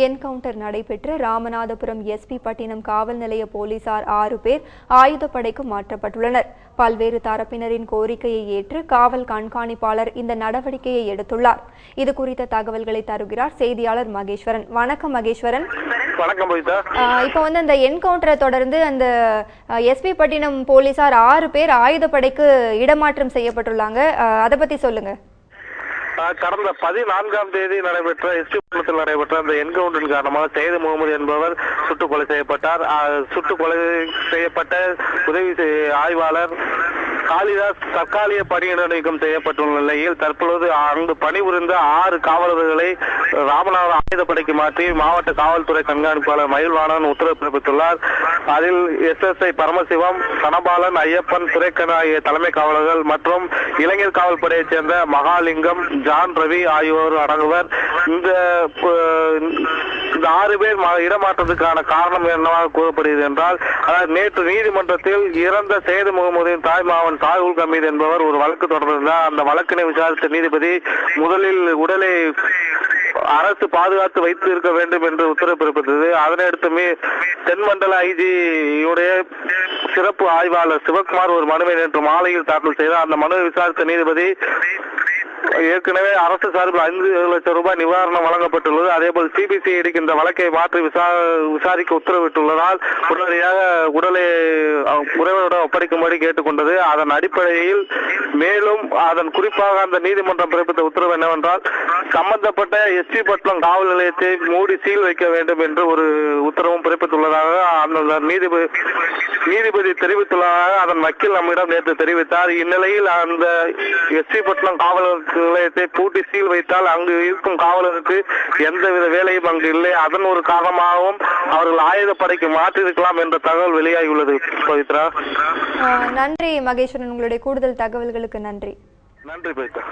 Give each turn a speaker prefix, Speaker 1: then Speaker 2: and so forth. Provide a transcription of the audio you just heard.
Speaker 1: Encounter நடைபெற்ற Ramanathapuram SP பட்டினம் காவல் நிலைய போலீசார் ஆறு பேர் ஆயுதப்படைக்கு மாற்றப்பட்டுள்ளனர். பல்வேறு தரப்பினரின் கோரிக்கையை ஏற்று காவல் கண்காணிப்பாளர் இந்த நடவடிக்கையை எடுத்துள்ளார். இது குறித்த தகவல்களை தருகிறார் செய்தியாளர் மகேஸ்வரன். வணக்கம் மகேஸ்வரன்.
Speaker 2: வணக்கம்
Speaker 1: இப்போ வந்து அந்த என்கவுண்டரை தொடர்ந்து அந்த எஸ்பி பட்டினம் போலீசார் ஆறு பேர் ஆயுதப்படைக்கு இடமாற்றம் செய்யப்பட்டுள்ளாங்க. அதை பத்தி சொல்லுங்க.
Speaker 2: கடந்த பதினான்காம் தேதி நடைபெற்ற எஸ்டி குளத்தில் நடைபெற்ற அந்த என்கவுண்டரின் காரணமாக சையது முகமது என்பவர் சுட்டுக் கொலை செய்யப்பட்டார். ஆஹ் சுட்டுக் கொலை செய்யப்பட்ட உதவி ஆய்வாளர் காளிதாஸ் தற்காலிக பணியிட நீக்கம் செய்யப்பட்டுள்ள நிலையில் தற்பொழுது அங்கு பணிபுரிந்த ஆறு காவலர்களை ராமநாதன் ஆயுதப்படைக்கு மாற்றி மாவட்ட காவல்துறை கண்காணிப்பாளர் மயில்வாணன் உத்தரவு பிறப்பித்துள்ளார். அதில் எஸ்எஸ்ஐ பரமசிவம் சனபாலன் ஐயப்பன் துரைக்கன் ஆகிய தலைமை காவலர்கள் மற்றும் இளைஞர் காவல்படையைச் சேர்ந்த மகாலிங்கம் ஜான் ரவி ஆகியோர் அடங்குவர். இந்த இந்த ஆறு பேர் இடமாற்றத்துக்கான காரணம் என்னவாக கூறப்படுகிறது என்றால் அதாவது நேற்று நீதிமன்றத்தில் இறந்த சேது முகமதியின் தாய் மாவன் சாகுல் கமீத் என்பவர் ஒரு வழக்கு தொடர்ந்திருந்தார். அந்த வழக்கினை விசாரித்த நீதிபதி முதலில் உடலை அரசு பாதுகாத்து வைத்து இருக்க வேண்டும் என்று உத்தரவு பிறப்பித்தது அதனையடுத்து தென்மண்டல ஐஜியுடைய சிறப்பு ஆய்வாளர் சிவகுமார் ஒரு மனுவை நேற்று மாலையில் தாக்கல் செய்தார். அந்த மனுவை விசாரித்த நீதிபதி ஏற்கனவே அரசு சார்பில் ஐந்து லட்சம் ரூபாய் நிவாரணம் வழங்கப்பட்டுள்ளது. அதேபோல் சிபிசிஐடிக்கு இந்த வழக்கை மாற்றி விசா விசாரிக்க உத்தரவிட்டுள்ளதால் உடனடியாக உடலை அஹ், உறவினரிடம் ஒப்படைக்கும்படி கேட்டுக்கொண்டது. அதன் அடிப்படையில் மேலும் அதன் குறிப்பாக அந்த நீதிமன்றம் பிறப்பித்த உத்தரவு என்னவென்றால் சம்பந்தப்பட்ட எஸ்பி பட்டம் காவல் நிலையத்தை மூடி சீல் வைக்க வேண்டும் என்று ஒரு உத்தரவும் பிறப்பித்துள்ளதாக அந்த நீதிபதி நீதிபதி தெரிவித்துள்ளதாக அதன் வக்கீல் நம்மிடம் நேற்று தெரிவித்தார். இந்நிலையில் அந்த எஸ்பி பட்னம் காவல் நிலையத்தை பூட்டி சீல் வைத்தால் அங்கு இருக்கும் காவலருக்கு எந்தவித வேலையும் அங்கு இல்லை. அதன் ஒரு காரணமாகவும் அவர்கள் ஆயுதப்படைக்கு மாற்றிருக்கலாம் என்ற தகவல் வெளியாகியுள்ளது. பவித்ரா.
Speaker 1: நன்றி மகேஸ்வரன். உங்களுடைய கூடுதல் தகவல்களுக்கு நன்றி.
Speaker 2: நன்றி பவித்ரா.